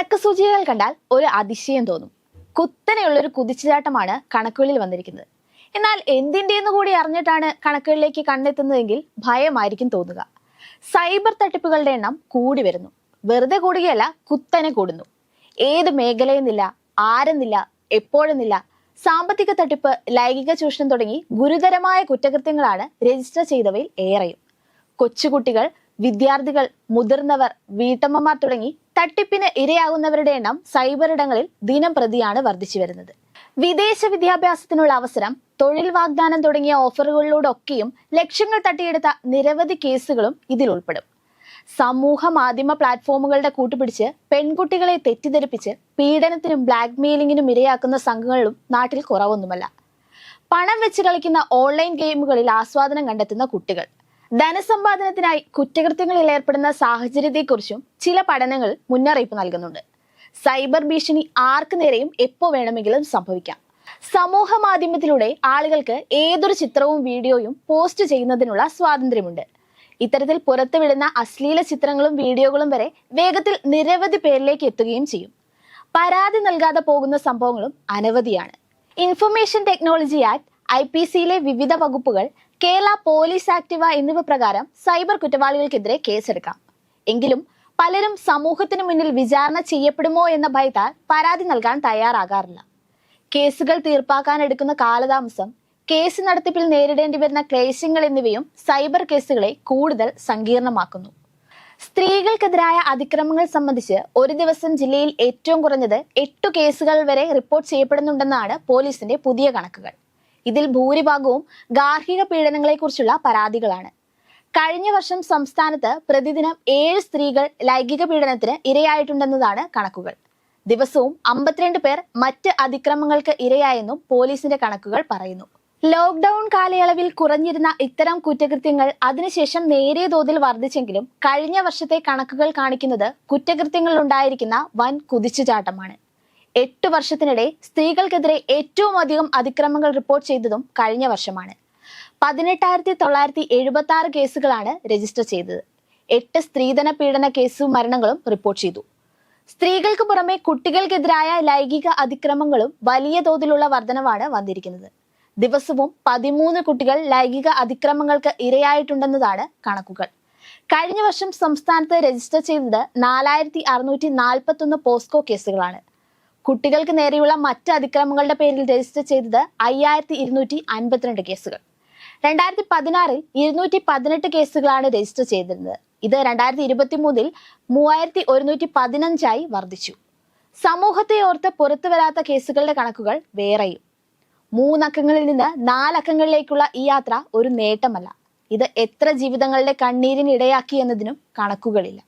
കണക്ക് സൂചികകൾ കണ്ടാൽ ഒരു അതിശയം തോന്നും. കുത്തനെയുള്ള ഒരു കുതിച്ചുചാട്ടമാണ് കണക്കുകളിൽ വന്നിരിക്കുന്നത്. എന്നാൽ എന്തിന്റെന്ന് കൂടി അറിഞ്ഞിട്ടാണ് കണക്കുകളിലേക്ക് കണ്ണെത്തുന്നതെങ്കിൽ ഭയമായിരിക്കും തോന്നുക. സൈബർ തട്ടിപ്പുകളുടെ എണ്ണം കൂടി വരുന്നു. വെറുതെ കൂടുകയല്ല കുത്തനെ കൂടുന്നു. ഏത് മേഖലയെന്നില്ല ആരെന്നില്ല എപ്പോഴെന്നില്ല സാമ്പത്തിക തട്ടിപ്പ് ലൈംഗിക ചൂഷണം തുടങ്ങി ഗുരുതരമായ കുറ്റകൃത്യങ്ങളാണ് രജിസ്റ്റർ ചെയ്തവയിൽ ഏറെയും. കൊച്ചുകുട്ടികൾ വിദ്യാർത്ഥികൾ മുതിർന്നവർ വീട്ടമ്മമാർ തുടങ്ങി തട്ടിപ്പിന് ഇരയാകുന്നവരുടെ എണ്ണം സൈബർ ഇടങ്ങളിൽ ദിനം പ്രതിയാണ് വർദ്ധിച്ചു വരുന്നത്. വിദേശ വിദ്യാഭ്യാസത്തിനുള്ള അവസരം തൊഴിൽ വാഗ്ദാനം തുടങ്ങിയ ഓഫറുകളിലൂടൊക്കെയും ലക്ഷ്യങ്ങൾ തട്ടിയെടുത്ത നിരവധി കേസുകളും ഇതിൽ ഉൾപ്പെടും. സമൂഹ മാധ്യമ പ്ലാറ്റ്ഫോമുകളുടെ കൂട്ടുപിടിച്ച് പെൺകുട്ടികളെ തെറ്റിദ്ധരിപ്പിച്ച് പീഡനത്തിനും ബ്ലാക്ക് മെയിലിങ്ങിനും ഇരയാക്കുന്ന സംഘങ്ങളിലും നാട്ടിൽ കുറവൊന്നുമല്ല. പണം വെച്ച് കളിക്കുന്ന ഓൺലൈൻ ഗെയിമുകളിൽ ആസ്വാദനം കണ്ടെത്തുന്ന കുട്ടികൾ. ധനസമ്പാദനത്തിനായി കുറ്റകൃത്യങ്ങളിൽ ഏർപ്പെടുന്ന സാഹചര്യത്തെക്കുറിച്ചും ചില പഠനങ്ങൾ മുന്നറിയിപ്പ് നൽകുന്നുണ്ട്. സൈബർ ഭീഷണി ആർക്ക് നേരെയും എപ്പോ വേണമെങ്കിലും സംഭവിക്കാം. സമൂഹ മാധ്യമത്തിലൂടെ ആളുകൾക്ക് ഏതൊരു ചിത്രവും വീഡിയോയും പോസ്റ്റ് ചെയ്യുന്നതിനുള്ള സ്വാതന്ത്ര്യമുണ്ട്. ഇത്തരത്തിൽ പുറത്തുവിടുന്ന അശ്ലീല ചിത്രങ്ങളും വീഡിയോകളും വരെ വേഗത്തിൽ നിരവധി പേരിലേക്ക് എത്തുകയും ചെയ്യും. പരാതി നൽകാതെ പോകുന്ന സംഭവങ്ങളും അനവധിയാണ്. Information technology act I P സിയിലെ വിവിധ വകുപ്പുകൾ കേരള പോലീസ് ആക്ടിവ എന്നിവ പ്രകാരം സൈബർ കുറ്റവാളികൾക്കെതിരെ കേസെടുക്കാം. എങ്കിലും പലരും സമൂഹത്തിന് മുന്നിൽ വിചാരണ ചെയ്യപ്പെടുമോ എന്ന ഭയത്താൽ പരാതി നൽകാൻ തയ്യാറാകാറില്ല. കേസുകൾ തീർപ്പാക്കാൻ എടുക്കുന്ന കാലതാമസം കേസ് നടത്തിപ്പിൽ നേരിടേണ്ടി വരുന്ന ക്ലേശങ്ങൾ എന്നിവയും സൈബർ കേസുകളെ കൂടുതൽ സങ്കീർണമാക്കുന്നു. സ്ത്രീകൾക്കെതിരായ അതിക്രമങ്ങൾ സംബന്ധിച്ച് ഒരു ദിവസം ജില്ലയിൽ ഏറ്റവും കുറഞ്ഞത് എട്ടു കേസുകൾ വരെ റിപ്പോർട്ട് ചെയ്യപ്പെടുന്നുണ്ടെന്നാണ് പോലീസിന്റെ പുതിയ കണക്കുകൾ. ഇതിൽ ഭൂരിഭാഗവും ഗാർഹിക പീഡനങ്ങളെക്കുറിച്ചുള്ള പരാതികളാണ്. കഴിഞ്ഞ വർഷം സംസ്ഥാനത്ത് പ്രതിദിനം ഏഴ് സ്ത്രീകൾ ലൈംഗിക പീഡനത്തിന് ഇരയായിട്ടുണ്ടെന്നതാണ് കണക്കുകൾ. ദിവസവും അമ്പത്തിരണ്ട് പേർ മറ്റ് അതിക്രമങ്ങൾക്ക് ഇരയായെന്നും പോലീസിന്റെ കണക്കുകൾ പറയുന്നു. ലോക്ക്ഡൌൺ കാലയളവിൽ കുറഞ്ഞിരുന്ന ഇത്തരം കുറ്റകൃത്യങ്ങൾ അതിനുശേഷം നേരിയ തോതിൽ വർദ്ധിച്ചെങ്കിലും കഴിഞ്ഞ വർഷത്തെ കണക്കുകൾ കാണിക്കുന്നത് കുറ്റകൃത്യങ്ങൾ ഉണ്ടായിരിക്കുന്ന വൻ കുതിച്ചുചാട്ടമാണ്. എട്ട് വർഷത്തിനിടെ സ്ത്രീകൾക്കെതിരെ ഏറ്റവും അധികം അതിക്രമങ്ങൾ റിപ്പോർട്ട് ചെയ്തതും കഴിഞ്ഞ വർഷമാണ്. പതിനെട്ടായിരത്തി തൊള്ളായിരത്തി എഴുപത്തി ആറ് കേസുകളാണ് രജിസ്റ്റർ ചെയ്തത്. എട്ട് സ്ത്രീധന പീഡന കേസും മരണങ്ങളും റിപ്പോർട്ട് ചെയ്തു. സ്ത്രീകൾക്ക് പുറമെ കുട്ടികൾക്കെതിരായ ലൈംഗിക അതിക്രമങ്ങളും വലിയ തോതിലുള്ള വർധനവാണ് വന്നിരിക്കുന്നത്. ദിവസവും പതിമൂന്ന് കുട്ടികൾ ലൈംഗിക അതിക്രമങ്ങൾക്ക് ഇരയായിട്ടുണ്ടെന്നതാണ് കണക്കുകൾ. കഴിഞ്ഞ വർഷം സംസ്ഥാനത്ത് രജിസ്റ്റർ ചെയ്തത് നാലായിരത്തി അറുന്നൂറ്റി നാൽപ്പത്തി ഒന്ന് പോസ്കോ കേസുകളാണ്. കുട്ടികൾക്ക് നേരെയുള്ള മറ്റ് അതിക്രമങ്ങളുടെ പേരിൽ രജിസ്റ്റർ ചെയ്തത് അയ്യായിരത്തി ഇരുന്നൂറ്റി അൻപത്തിരണ്ട് കേസുകൾ. രണ്ടായിരത്തി പതിനാറിൽ ഇരുന്നൂറ്റി പതിനെട്ട് കേസുകളാണ് രജിസ്റ്റർ ചെയ്തിരുന്നത്. ഇത് രണ്ടായിരത്തി ഇരുപത്തി മൂന്നിൽ മൂവായിരത്തി ഒരുന്നൂറ്റി പതിനഞ്ചായി വർദ്ധിച്ചു. സമൂഹത്തെ ഓർത്ത് പുറത്തു വരാത്ത കേസുകളുടെ കണക്കുകൾ വേറെയും. മൂന്നക്കങ്ങളിൽ നിന്ന് നാലക്കങ്ങളിലേക്കുള്ള ഈ യാത്ര ഒരു നേട്ടമല്ല. ഇത് എത്ര ജീവിതങ്ങളുടെ കണ്ണീരിനിടയാക്കി എന്നതിനും കണക്കുകളില്ല.